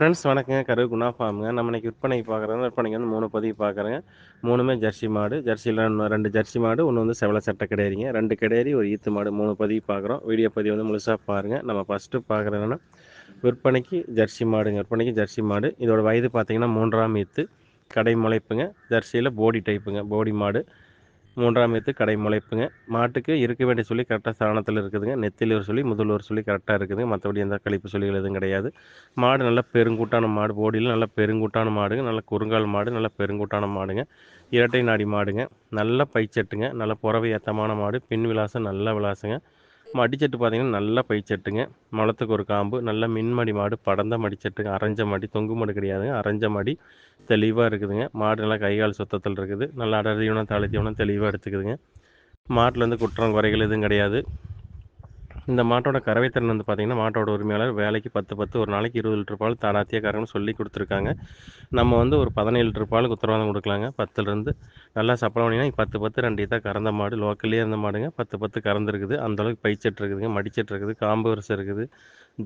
Friends வணக்கங்க. கரு குணா ஃபார்முங்க நம்ம இன்னைக்கு விற்பனைக்கு பார்க்குறோங்க விற்பனைக்கு வந்து மூணு பதிவு பார்க்குறேங்க. மூணுமே ஜெர்சி மாடு. ஜெர்சியில் ரெண்டு ஜெர்சி மாடு ஒன்று வந்து செவலை சட்டை கிடையாதுங்க. ரெண்டு கிடையாது ஒரு ஈத்து மாடு. மூணு பதிவு பார்க்குறோம். வீடியோ பதிவு வந்து முழுசாக பாருங்கள் நம்ம ஃபஸ்ட்டு பார்க்குறதுன்னா விற்பனைக்கு ஜெர்சி மாடுங்க. விற்பனைக்கு ஜெர்சி மாடு. இதோட வயது பார்த்தீங்கன்னா மூன்றாம் ஈத்து. கடை முளைப்புங்க. ஜெர்சியில் போடி டைப்புங்க போடி மாடு. மூன்றாம் எத்து கடை முளைப்புங்க. மாட்டுக்கு இருக்க வேண்டிய சொல்லி கரெக்டாக சாணத்தில் இருக்குதுங்க. நெத்திலூர் சொல்லி முதல் ஒரு சொல்லி கரெக்டாக இருக்குதுங்க. மற்றபடி எந்த கழிப்பு சொல்லிகள் எதுவும் கிடையாது. மாடு நல்ல பெருங்கூட்டான மாடு போடியில் நல்ல பெருங்கூட்டான மாடுங்க. நல்ல குறுங்கால் மாடு நல்ல பெருங்கூட்டான மாடுங்க. இரட்டை நாடி மாடுங்க. நல்ல பைச்சட்டுங்க. நல்ல புறவை ஏத்தமான மாடு. பின் விலாசம் நல்ல விலாசங்க. மடிச்சட்டு பார்த்தீங்கன்னா நல்ல பைச்சட்டுங்க முளத்துக்கு ஒரு காம்பு நல்ல மின்மடி மாடு படந்த மடிச்சட்டுங்க அரைஞ்ச மடி தொங்கு மாடு கிடையாதுங்க. அரைஞ்ச மடி தெளிவாக இருக்குதுங்க. மாடு நல்லா கைகால் சுத்தத்தில் இருக்குது. நல்லா அடர் தீவனம் தீவனம் தெளிவாக எடுத்துக்குதுங்க. மாட்டில் வந்து குற்றம் குறைகள் எதுவும் கிடையாது. இந்த மாட்டோட கறவைத்திறன் வந்து பார்த்திங்கன்னா மாட்டோட உரிமையாளர் வேலைக்கு பத்து பத்து ஒரு நாளைக்கு இருபது லிட்டர் பால் தாராத்தியாக கறக்குன்னு சொல்லி கொடுத்துருக்காங்க. நம்ம வந்து ஒரு பதினேழு லிட்டர் பாலுக்கு உத்தரவாதம் கொடுக்கலாங்க. பத்துலேருந்து நல்லா சப்பளம் பண்ணிங்கன்னா பத்து பத்து ரெண்டு தான் கறந்த மாடு லோக்கல்லே இருந்த மாடுங்க பத்து பத்து கறந்துருக்குது. அந்தளவுக்கு பைச்சட்டு இருக்குதுங்க மடிச்சிட்டு இருக்குது காம்பு வரிசை இருக்குது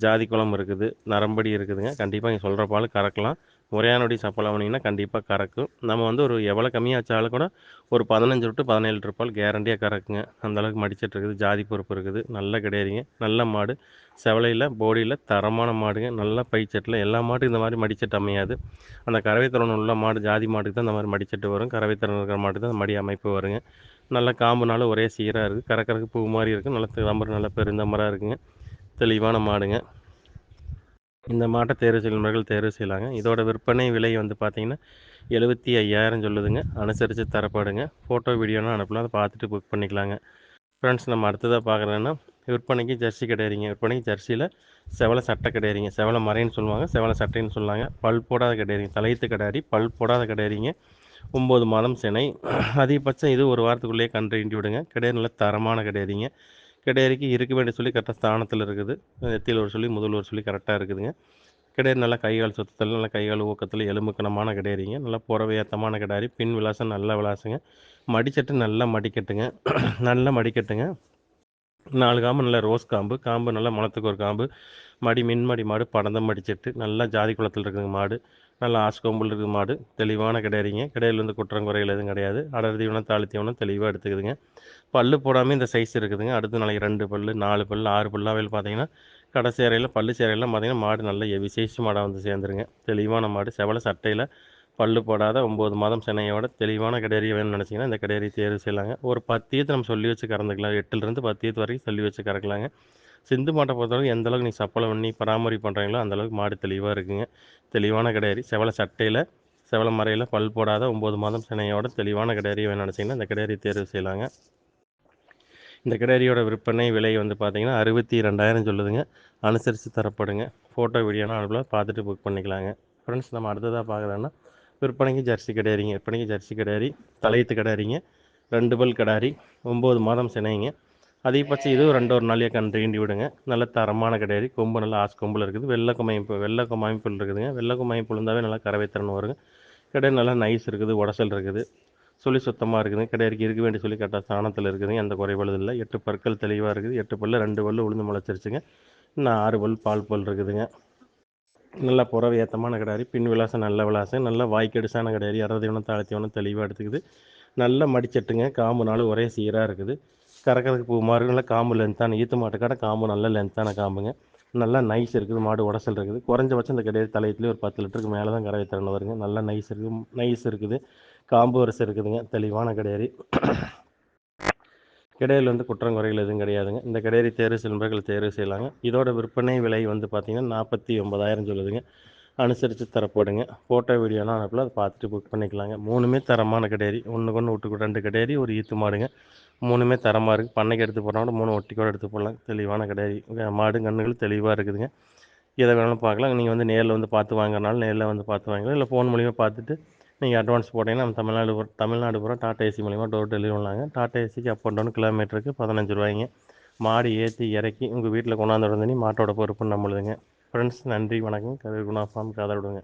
ஜாதி குளம் இருக்குது நரம்படி இருக்குதுங்க. கண்டிப்பாக நீங்கள் சொல்கிற பால் கறக்கலாம். முறையானபடி சப்பளம் வாங்கினீங்கன்னா கண்டிப்பாக கறக்கும். நம்ம வந்து ஒரு எவ்வளோ கம்மியாக வச்சாலும் கூட ஒரு பதினஞ்சு டு பதினேழு லிட்டர் பால் கேரண்டியாக கறக்குங்க. அந்தளவுக்கு மடிச்சிட்டு இருக்குது. ஜாதி பொறுப்பு இருக்குது. நல்ல கிடையாதுங்க. நல்ல மாடு. செவலையில் போடியில் தரமான மாடுங்க. நல்லா பைச்சட்டில் எல்லா மாட்டும் இந்த மாதிரி மடிச்சட்டு அமையாது. அந்த கறவைத்திறன் உள்ள மாடு ஜாதி மாட்டுக்கு தான் இந்த மாதிரி மடிச்சட்டு வரும். கறவைத்திறன் இருக்கிற மாட்டுக்கு தான் மடி அமைப்பு வருங்க. நல்லா காம்புனாலும் ஒரே சீராக இருக்குது கறக்கறக்கு பூ மாதிரி இருக்குது நல்ல தம்பர் நல்லா பெருந்தம்பராக இருக்குங்க. தெளிவான மாடுங்க. இந்த மாட்டை தேர்வு செய்யும் தேர்வு செய்யலாங்க. இதோட விற்பனை விலை வந்து பார்த்திங்கன்னா எழுபத்தி ஐயாயிரம் சொல்லுதுங்க. அனுசரித்து தரப்படுங்க. ஃபோட்டோ வீடியோனா அனுப்பலாம். அதை பார்த்துட்டு புக் பண்ணிக்கலாங்க. ஃப்ரெண்ட்ஸ் நம்ம அடுத்ததாக பார்க்குறேன்னா விற்பனைக்கு ஜெர்சி கிடையாதுங்க விற்பனைக்கு ஜெர்சியில் செவலை சட்டை கிடையாதுங்க செவலை மறைன்னு சொல்லுவாங்க. செவலை சட்டைன்னு சொல்லுவாங்க பல் போடாத கிடையாதுங்க தலையத்து கிடையாது பல் போடாத கிடையாதுங்க ஒம்பது மாதம் சினை. அதிகபட்சம் இது ஒரு வாரத்துக்குள்ளேயே கன்று இண்டி விடுங்க. கிடையாது நல்ல தரமான கிடையாதுங்க கிடையறிக்கு இருக்க வேண்டிய சொல்லி கரெக்டாக ஸ்தானத்தில் இருக்குது. எத்தியில் ஒரு சொல்லி முதல் ஒரு சொல்லி கரெக்டாக இருக்குதுங்க. கிடையாது நல்லா கைகால் சுத்தத்தில் நல்லா கைகால் ஊக்கத்தில் எலும்புக்கணமான கிடையாதுங்க நல்லா புறவை ஏத்தமான கிடையாது பின் விலாசம் நல்ல விலாசங்க. மடிச்சட்டு நல்லா மடிக்கட்டுங்க. நல்லா மடிக்கட்டுங்க. நாலு காம்பு நல்ல ரோஸ் காம்பு காம்பு நல்லா மலத்துக்கு ஒரு காம்பு. மடி மின்மடி மாடு படந்தம் மடிச்சட்டு நல்லா ஜாதி குளத்தில் இருக்குதுங்க மாடு. நல்லா ஆஸ்கோம்பில் இருக்குது மாடு. தெளிவான கிடையாதுங்க. கிடையில் வந்து குற்றம் குறைகள் எதுவும் கிடையாது. அடர் தீவனம் தாழ் தீவனம் தெளிவாக எடுத்துக்குதுங்க. பல்லு போடாமல் இந்த சைஸ் இருக்குதுங்க. அடுத்து நாளைக்கு ரெண்டு பல்லு நாலு பல்லு ஆறு பல்லாவில் பார்த்தீங்கன்னா கடை சேரையில் பல்லு சேரையில் பார்த்தீங்கன்னா மாடு நல்ல விசேஷ மாடாக வந்து சேர்ந்துருங்க. தெளிவான மாடு. செவலை சட்டையில் பல்லு போடாத ஒம்பது மாதம் சென்னையோட தெளிவான கிடையறி வேணும்னு நினச்சிங்கன்னா இந்த கிடேரி தேர்வு செய்யலாங்க. ஒரு பத்தியத்தை நம்ம சொல்லி வச்சு கறந்துக்கலாம். எட்டுலேருந்து பத்தியத்து வரைக்கும் சொல்லி வச்சு கறக்கலாங்க. சிந்து மாட்டை பொறுத்தளவுக்கு எந்த அளவுக்கு நீ சப்பளம் பண்ணி பராமரி பண்ணுறீங்களோ அந்தளவுக்கு மாடு தெளிவாக இருக்குங்க. தெளிவான கிடையாது செவலை சட்டையில் செவலை மறையில் பல் போடாத ஒம்பது மாதம் சினையோட தெளிவான கிடையாது வேணும் நினச்சிங்கன்னா இந்த கிடையாது தேர்வு செய்யலாங்க. இந்த கிடாரியோட விற்பனை விலை வந்து பார்த்தீங்கன்னா அறுபத்தி ரெண்டாயிரம் சொல்லுதுங்க. அனுசரித்து தரப்படுங்க. ஃபோட்டோ வீடியோனா அனுப்பலாம் பார்த்துட்டு புக் பண்ணிக்கலாங்க. ஃப்ரெண்ட்ஸ் நம்ம அடுத்ததாக பார்க்குறோன்னா விற்பனைக்கு ஜெர்சி கிடையாதுங்க விற்பனைக்கு ஜெர்சி கிடையாது தலையத்து கிடையாதுங்க ரெண்டு பல் கிடாரி ஒம்பது மாதம் சினைங்க. அதிகபட்சம் இதுவும் ரெண்டு ஒரு நாளையாக கன்று தீண்டி விடுங்க. நல்ல தரமான கிடையாது கொம்பு நல்லா ஆஸ் கொம்பில் இருக்குது. வெள்ளை கொமைப்பு வெள்ளை கொமைப்புள் இருக்குதுங்க. வெள்ளை கொமைப்பு இருந்தாவே நல்லா கறவை திறன் வருங்க. கிடையாது நல்லா நைஸ் இருக்குது. உடசல் இருக்குது. சொல்லி சுத்தமாக இருக்குதுங்க கிடையாது இருக்க வேண்டிய சொல்லி கரெக்டாக ஸ்தானத்தில் இருக்குதுங்க எந்த குறைபாடு இல்லை. எட்டு பற்கள் தெளிவாக இருக்குது. எட்டு பல்லு ரெண்டு பல்லு உளுந்து முளைச்சிருச்சுங்க. இன்னும் ஆறு பல் பால் பல் இருக்குதுங்க. நல்லா புறவை ஏத்தமான கிடையாது பின் விலாசம் நல்ல விலாசம். நல்லா வாய்க்கெடுசான கிடையாது இரதீவனம் தாழ்த்தியவனம் தெளிவாக எடுத்துக்குது. நல்ல மடிச்சட்டுங்க. நாள் ஒரே சீராக இருக்குது. கறக்கிறதுக்கு பூ மாதிரி நல்லா காம்பு லென்த்தான ஈத்து மாட்டுக்கான காம்பு நல்ல லென்த்தான காம்புங்க. நல்லா நைஸ் இருக்குது மாடு உடசல் இருக்குது. குறைஞ்சபட்சம் இந்த கிடையாது தலையத்துலேயே ஒரு பத்து லிட்டருக்கு மேலே தான் கறவை திறன் வருங்க. நல்லா நைஸ் இருக்குது நைஸ் இருக்குது. காம்பு வரிசை இருக்குதுங்க தெளிவான கிடையாது கிடையில் வந்து குற்றம் குறைகள் எதுவும் கிடையாதுங்க. இந்த கிடையாது தேர்வு செல்வர்கள் தேர்வு செய்யலாங்க. இதோட விற்பனை விலை வந்து பார்த்திங்கன்னா நாற்பத்தி ஒன்பதாயிரம் சொல்லுதுங்க. அனுசரித்து தரப்படுங்க. ஃபோட்டோ வீடியோலாம் அனுப்பல. அதை பார்த்துட்டு புக் பண்ணிக்கலாங்க. மூணுமே தரமான கிடையாது ஒன்றுக்கு ஒன்று விட்டு ரெண்டு கிடையாது ஒரு ஈத்து மாடுங்க. மூணுமே தரமாக இருக்குது பண்ணைக்கு எடுத்து போனால் மூணு ஒட்டி கூட எடுத்து போடலாம். தெளிவான கிடையாது மாடு கண்ணுகள் தெளிவாக இருக்குதுங்க. எதை வேணாலும் பார்க்கலாம். நீங்கள் வந்து நேரில் வந்து பார்த்து வாங்குறனால நேரில் வந்து பார்த்து வாங்கலாம் இல்லை ஃபோன் மூலிமா பார்த்துட்டு நீங்கள் அட்வான்ஸ் போட்டிங்கன்னா நம்ம தமிழ்நாடு தமிழ்நாடு பூரா டாட்டா ஏசி மூலிமா டோர் டெலிவரி பண்ணலாங்க. டாட்டா ஏசிக்கு அப் அண்ட் டவுன் கிலோமீட்டருக்கு பதினஞ்சு ரூபாய்ங்க. மாடு ஏற்றி இறக்கி உங்கள் வீட்டில் கொண்டாந்து உடனே மாட்டோட பொறுப்புன்னு நம்மளுதுங்க ஃப்ரெண்ட்ஸ் நன்றி வணக்கம். கதிர் குணா ஃபார்ம் காதல் விடுங்க.